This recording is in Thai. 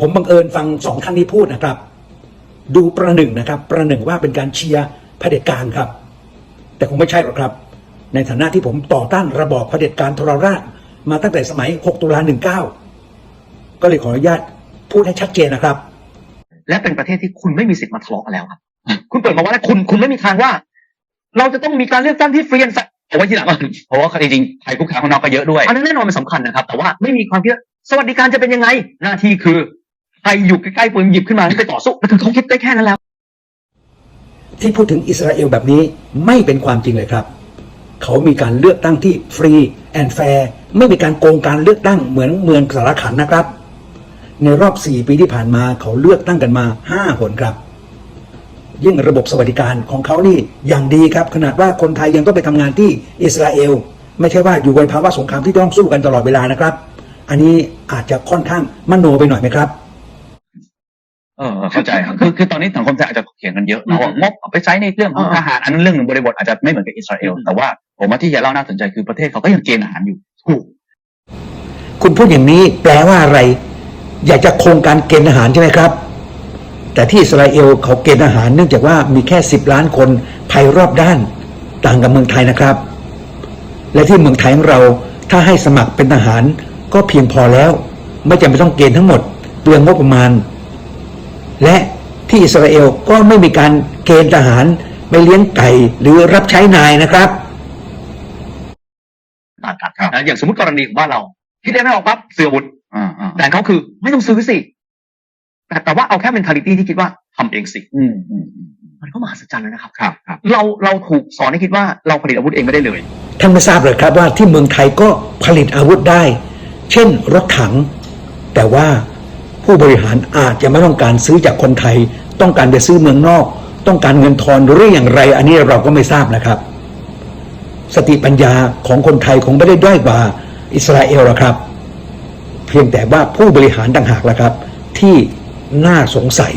ผมบังเอิญฟังสองท่านนี้พูดนะครับ ดูประหนึ่งนะครับ ประหนึ่งว่าเป็นการเชียร์เผด็จการครับ แต่คงไม่ใช่หรอกครับ ในฐานะที่ผมต่อต้านระบอบเผด็จการทรราชมาตั้งแต่สมัย 6 ตุลา 19 ก็เลยขออนุญาตพูดให้ชัดเจนนะครับ และเป็นประเทศที่คุณไม่มีสิทธิ์มาทะเลาะกันแล้วครับ คุณเปิดมาว่าแล้วคุณคุณไม่มีทางว่า เราจะต้องมีการเลือกตั้งที่ฟรีแอนด์เอาไว้ทีหลังก่อนเพราะว่าจริงๆภัยคุกคามข้างนอกก็เยอะด้วยอันนั้นแน่นอนมันสำคัญนะครับ แต่ว่าไม่มีความคิดว่าสวัสดิการจะเป็นยังไง หน้าที่คือ ใครอยู่ใกล้ๆปืนหยิบขึ้นมาแล้วไปต่อสู้มันคือเขาคิดได้แค่นั้นแล้ว ที่พูดถึงอิสราเอลแบบนี้ไม่เป็นความจริงเลยครับ เขามีการเลือกตั้งที่ฟรีแอนด์แฟร์ไม่มีการโกงการเลือกตั้งเหมือนเมืองสารขันนะครับ ในรอบ 4 ปีที่ผ่านมาเขาเลือกตั้งกันมา 5 หนครับ ยิ่งระบบสวัสดิการของเขานี่อย่างดีครับ ขนาดว่าคนไทยยังต้องไปทำงานที่อิสราเอลไม่ใช่ว่าอยู่ในภาวะสงครามที่ต้องสู้กันตลอดเวลานะครับ อันนี้อาจจะค่อนข้างมโนไปหน่อยไหมครับ เออเข้าใจครับคือคือตอนนี้สังคมไทยอาจจะเถียงกันเยอะเรางบเอาไปใช้ในเรื่องของทหารอันนั้นเรื่องหนึ่งบริบทอาจจะไม่เหมือนกับอิสราเอลอืมแต่ว่าผมว่าที่เฮียเล่าน่าสนใจคือประเทศเขาก็ยังเกณฑ์อาหารอยู่ถูกคุณพูดอย่างนี้แปลว่าอะไร อยากจะโครงการเกณฑ์ทหารใช่ไหมครับ แต่ที่อิสราเอลเขาเกณฑ์ทหารเนื่องจากว่ามีแค่สิบล้านคนภัยรอบด้านต่างกับเมืองไทยนะครับ และที่เมืองไทยของเราถ้าให้สมัครเป็นทหารก็เพียงพอแล้ว ไม่จำเป็นต้องเกณฑ์ทั้งหมดเปลืองงบประมาณ และที่อิสราเอลก็ไม่มีการเกณฑ์ทหารไปเลี้ยงไก่หรือรับใช้นายนะครับต่างกันนะอย่างสมมติกรณีของบ้านเราคิดได้ไม่ออกปั๊บซื้ออาวุธอ่าอ่าแต่เขาคือไม่ต้องซื้อสิแต่แต่ว่าเอาแค่ mentality ที่คิดว่าทำเองสิอืมอืมอืมมันก็มหัศจรรย์แล้วนะครับครับครับ เราเราถูกสอนให้คิดว่าเราผลิตอาวุธเองไม่ได้เลยท่านไม่ทราบเลยครับว่าที่เมืองไทยก็ผลิตอาวุธได้ เช่นรถถัง แต่ว่า ผู้บริหารอาจจะไม่ต้องการซื้อจากคนไทย ต้องการไปซื้อเมืองนอก ต้องการเงินทอนหรืออย่างไร อันนี้เราก็ไม่ทราบนะครับ สติปัญญาของคนไทยคงไม่ได้ด้อยกว่าอิสราเอลหรอกครับ เพียงแต่ว่าผู้บริหารต่างหากละครับ ที่น่าสงสัย